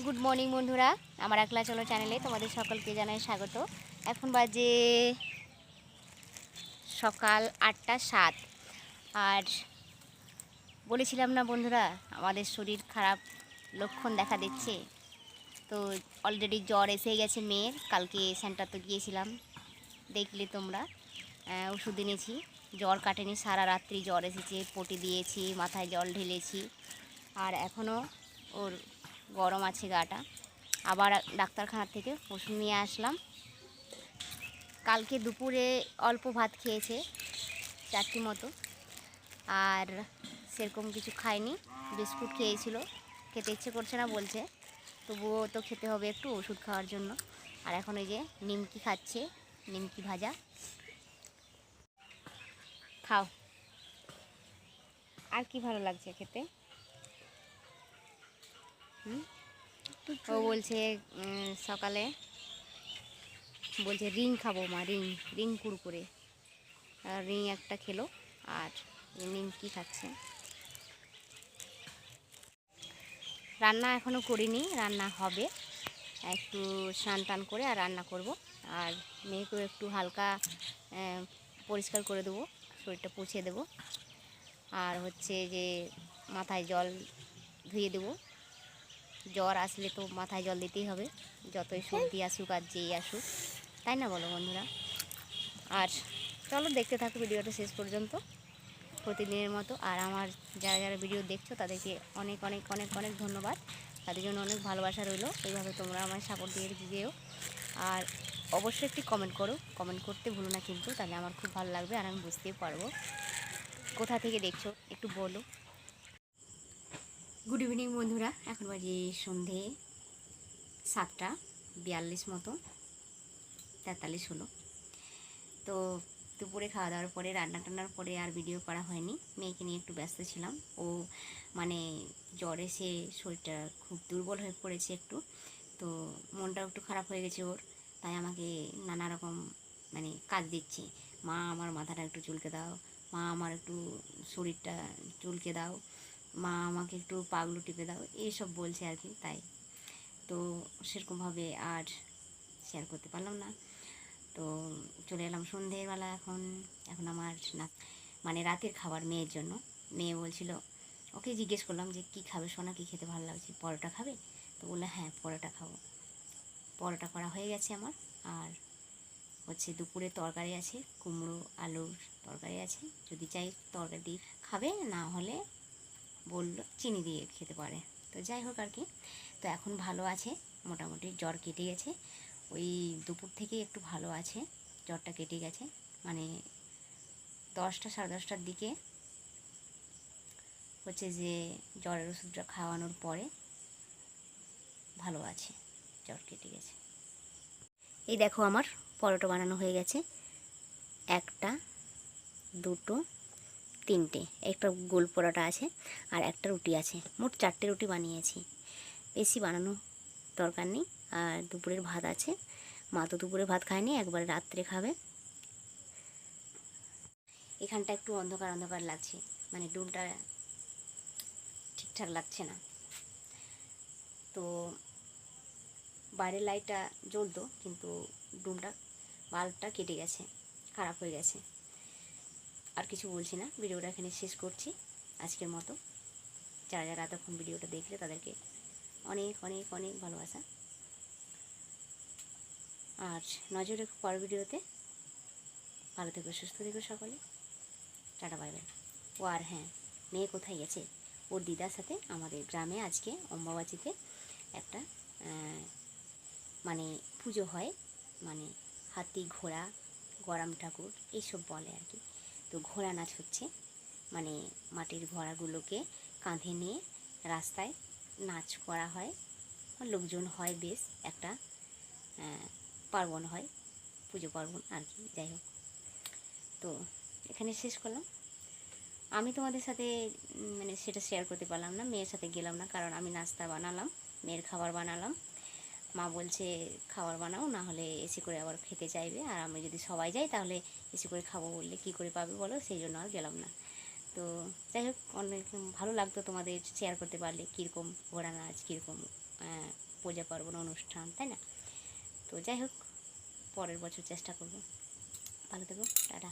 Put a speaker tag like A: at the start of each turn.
A: Good morning বন্ধুরা, আমার একলা চলো চ্যানেলে তোমাদের সকলকে জানাই স্বাগত। এখন বাজে সকাল আটটা সাত। আর বলেছিলাম না বন্ধুরা, আমাদের শরীর খারাপ লক্ষণ দেখা দিচ্ছে। তো অলরেডি জ্বর এসে গেছে মেয়ের, কালকে সেন্টার তো গিয়েছিলাম, দেখলে তোমরা। ওষুধ এনেছি, জ্বর কাটেনি, সারা রাত্রি জ্বর এসেছে, পটি দিয়েছি, মাথায় জল ঢেলেছি। আর এখনও ওর গরম আছে গাটা। আবার ডাক্তারখানার থেকে ওষুধ নিয়ে আসলাম। কালকে দুপুরে অল্প ভাত খেয়েছে চারটি মতো। আর সেরকম কিছু খায়নি, বিস্কুট খেয়েছিল। খেতে ইচ্ছে করছে না বলছে, তবুও তো খেতে হবে একটু ওষুধ খাওয়ার জন্য। আর এখন ওই যে নিমকি খাচ্ছে, নিমকি ভাজা। খাও। আর কি ভালো লাগছে খেতে? ও বলছে সকালে বলছে, রিং খাব মা, রিং রিং আর রিং একটা খেলো, আর নিমকি খাচ্ছে? রান্না এখনও করিনি, রান্না হবে। একটু স্নান টান করে আর রান্না করব। আর মেয়েকেও একটু হালকা পরিষ্কার করে দেবো, শরীরটা পুছিয়ে দেবো। আর হচ্ছে যে, মাথায় জল ধুয়ে দেবো। জ্বর আসলে তো মাথায় জল দিতেই হবে। যতই সর্দি আসুক আর যেই আসুক। তাই না বলো বন্ধুরা? আর চলো দেখতে থাকো ভিডিওটা শেষ পর্যন্ত। প্রতিদিনের মতো। আর আমার যারা যারা ভিডিও দেখছ, তাদেরকে অনেক অনেক অনেক অনেক ধন্যবাদ। তাদের জন্য অনেক ভালোবাসা রইল। এইভাবে তোমরা আমার সাপোর্ট দিয়ে দিও আর অবশ্যই একটি কমেন্ট করো। কমেন্ট করতে ভুলো না কিন্তু। তাহলে আমার খুব ভালো লাগবে আর আমি বুঝতেই পারব। কোথা থেকে দেখছ? একটু বলো। গুড ইভিনিং বন্ধুরা। এখন বাজে সন্ধে সাতটা, বিয়াল্লিশ মতো, তেতাল্লিশ হলো। তো দুপুরে খাওয়া দাওয়ার পরে, রান্না টান্নার পরে আর ভিডিও করা হয়নি। মেয়েকে নিয়ে একটু ব্যস্ত ছিলাম। ও মানে জ্বর এসে শরীরটা খুব দুর্বল হয়ে পড়েছে একটু। তো মনটাও একটু খারাপ হয়ে গেছে ওর। তাই আমাকে নানা রকম মানে কাজ দিচ্ছে। মা, আমার মাথাটা একটু চুলকে দাও। মা, আমার একটু শরীরটা চুলকে দাও। মা আমাকে একটু পাগলু টিপে দাও, এইসব বলছে আর কি, তাই। তো সেরকমভাবে আর শেয়ার করতে পারলাম না। তো চলে এলাম সন্ধেবেলা এখন এখন আমার না মানে রাতের খাবার মেয়ের জন্য। মেয়ে বলছিল, ওকে জিজ্ঞেস করলাম যে, কী খাবে সোনা? কী খেতে ভালো লাগছে? পরোটা খাবে? তো বলল হ্যাঁ পরোটা খাব। পরোটা করা হয়ে গেছে আমার, আর হচ্ছে দুপুরে তরকারি আছে, কুমড়ো, আলুর তরকারি আছে। যদি চাই তরকারি খাবে, না হলে বলল, চিনি দিয়ে খেতে পারে। তো যাই হোক আর কি। তো এখন ভালো আছে, মোটামুটি জ্বর কেটে গেছে। ওই দুপুর থেকে একটু ভালো আছে, জ্বরটা কেটে গেছে। মানে দশটা, সাড়ে দশটার দিকে হচ্ছে যে জ্বরের ওষুধটা খাওয়ানোর পরে ভালো আছে, জ্বর কেটে গেছে। এই দেখো আমার, পরোটা বানানো হয়ে গেছে। একটা, দুটো তিনটে, একটা গোল পরোটা আছে আর একটা রুটি আছে। মোট চারটে রুটি বানিয়েছি। বেশি বানানো দরকার নেই। আর দুপুরের ভাত আছে। মা তো দুপুরে ভাত খায়নি, একবার রাত্রে খাবে। এখানটা একটু অন্ধকার অন্ধকার লাগছে। মানে ডুমটা ঠিকঠাক লাগছে না। তো বাইরের লাইটটা জ্বলতো, কিন্তু ডুমটা বাল্বটা কেটে গেছে, খারাপ হয়ে গেছে। আর কিছু বলছি না। ভিডিওটা এখানে শেষ করছি আজকের মতো। যারা যারা এতক্ষণ ভিডিওটা দেখলে তাদেরকে অনেক অনেক অনেক ভালোবাসা। আর নজর রেখো পর ভিডিওতে। ভালো থেকো, সুস্থ থেকো সকলে। Tata, bye bye. ও আর হ্যাঁ মেয়ে কোথায় গেছে? ওর দিদার সাথে আমাদের গ্রামে আজকে অম্বাবাচিতে একটা মানে পুজো হয়। মানে হাতি, ঘোড়া, গরম ঠাকুর, এইসব বলে আর কি। তো ঘোড়া নাচ হচ্ছে। মানে মাটির ঘোড়াগুলোকে কাঁধে নিয়ে রাস্তায় নাচ করা হয়। লোকজন হয় বেশ, একটা পার্বণ হয়, পুজো পার্বণ আর কি, যাই হোক। তো এখানে শেষ করলাম। আমি তোমাদের সাথে মানে সেটা শেয়ার করতে পারলাম না, মেয়ের সাথে গেলাম না, কারণ আমি নাস্তা বানালাম, মেয়ের খাবার বানালাম। মা বলছে, খাবার বানাও, না হলে এসে করে আবার খেতে চাইবে। আর আমি যদি সবাই যাই, তাহলে এসে করে খাব বললে কী করে পাবে বলো? সেই জন্য আর গেলাম না। তো যাই হোক, অনেক ভালো লাগতো তোমাদের শেয়ার করতে পারলে, কীরকম ঘোড়া নাচ, কীরকম পূজা পার্বণ অনুষ্ঠান, তাই না? তো যাই হোক, পরের বছর চেষ্টা করব। ভালো থেকো, টাটা।